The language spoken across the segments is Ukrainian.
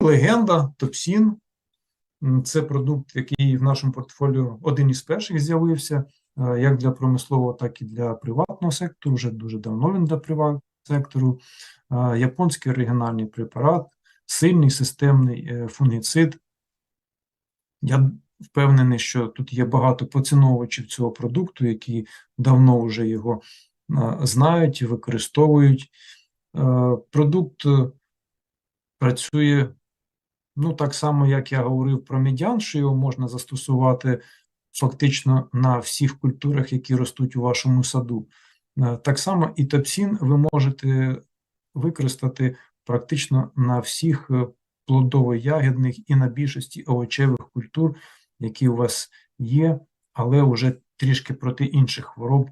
Легенда, Топсін. Це продукт, який в нашому портфоліо один із перших з'явився, е, як для промислового, так і для приватного сектору. Вже дуже давно він для приватного сектору. Е, Японський оригінальний препарат, сильний системний е, фунгіцид. Я впевнений, що тут є багато поціновувачів цього продукту, які давно вже його знають і використовують. Е, Продукт е, працює Ну, так само, як я говорив про медян, що його можна застосувати фактично на всіх культурах, які ростуть у вашому саду. Е, Так само і топсін ви можете використати практично на всіх плодово-ягідних і на більшості овочевих культур, які у вас є, але вже трішки проти інших хвороб,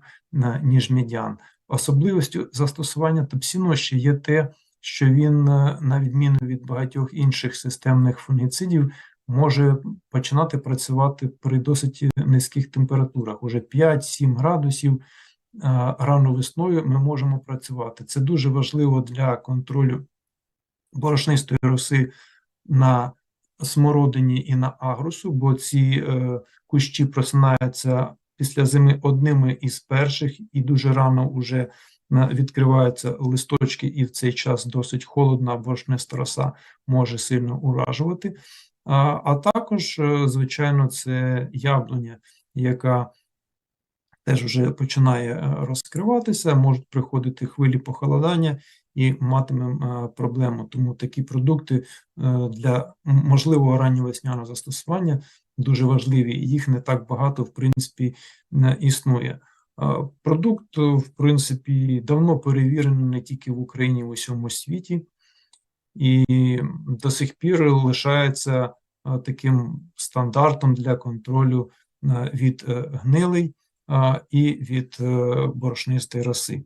ніж медян. Особливістю застосування топсіну ще є те, що він, е, на відміну від багатьох інших системних фунгіцидів, може починати працювати при досить низьких температурах. Уже 5-7 градусів е, рано весною ми можемо працювати. Це дуже важливо для контролю борошнистої роси на смородині і на агрусу, бо ці е, кущі просинаються після зими одними із перших і дуже рано вже на- відкриваються листочки, і в цей час досить холодна борошниста роса може сильно уражувати. А, а також, е, звичайно, це яблуня, яка теж вже починає е, розкриватися, можуть приходити хвилі похолодання і матимемо е, проблему. Тому такі продукти е, для можливого ранньовесняного застосування дуже важливі. Їх не так багато, в принципі, не існує. Е, Продукт, в принципі, давно перевірений не тільки в Україні, в усьому світі, і до сих пір лишається таким стандартом для контролю від гнилий і від борошнистої роси.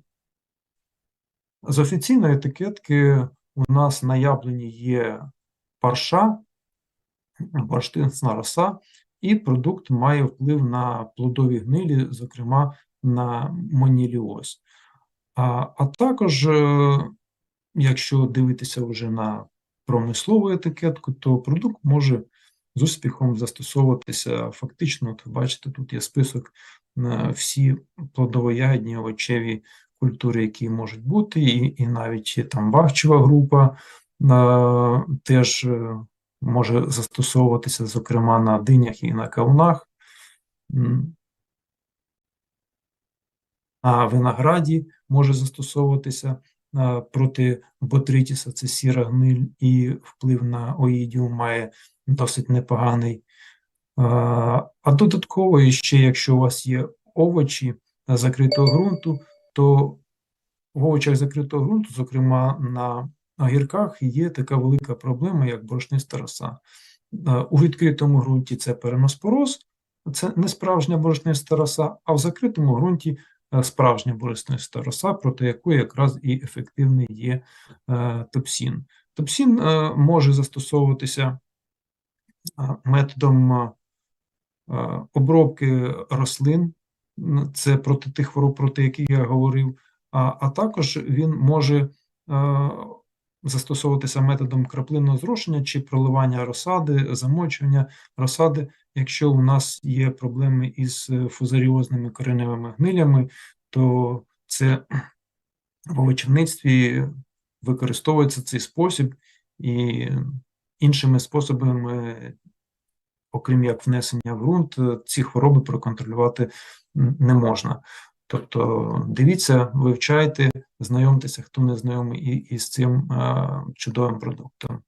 З офіційної етикетки у нас на яблуні є парша, бурштинська роса, і продукт має вплив на плодові гнилі, зокрема на моніліоз. А, а також, е, якщо дивитися вже на промислову етикетку, то продукт може з успіхом застосовуватися фактично. От бачите, тут є список на всі плодово-ягідні овочеві культури, які можуть бути, і, і навіть там бахчева група е, теж е, може застосовуватися, зокрема, на динях і на кавунах. М. А винограді може застосовуватися е, проти ботритіса, це сіра гниль, і вплив на оїдіум має досить непоганий. Е, А додатково, ще якщо у вас є овочі закритого ґрунту, то в овочах закритого ґрунту, зокрема на огірках, є така велика проблема, як борошниста роса. Е, У відкритому ґрунті це переноспороз, це не справжня борошниста роса, а в закритому ґрунті е, справжня борошниста роса, проти якої якраз і ефективний є е, топсін. Топсін може застосовуватися методом обробки рослин, це проти тих хвороб, проти яких я говорив, а, а також він може е, застосовуватися методом краплинного зрошення чи проливання розсади, замочування розсади, якщо у нас є проблеми із е, фузаріозними кореневими гнилями, то це в овочівництві використовується цей спосіб, і іншими способами, окрім як внесення в ґрунт, е, ці хвороби проконтролювати не можна. Тобто дивіться, вивчайте, знайомтеся, хто не знайомий із цим е, чудовим продуктом.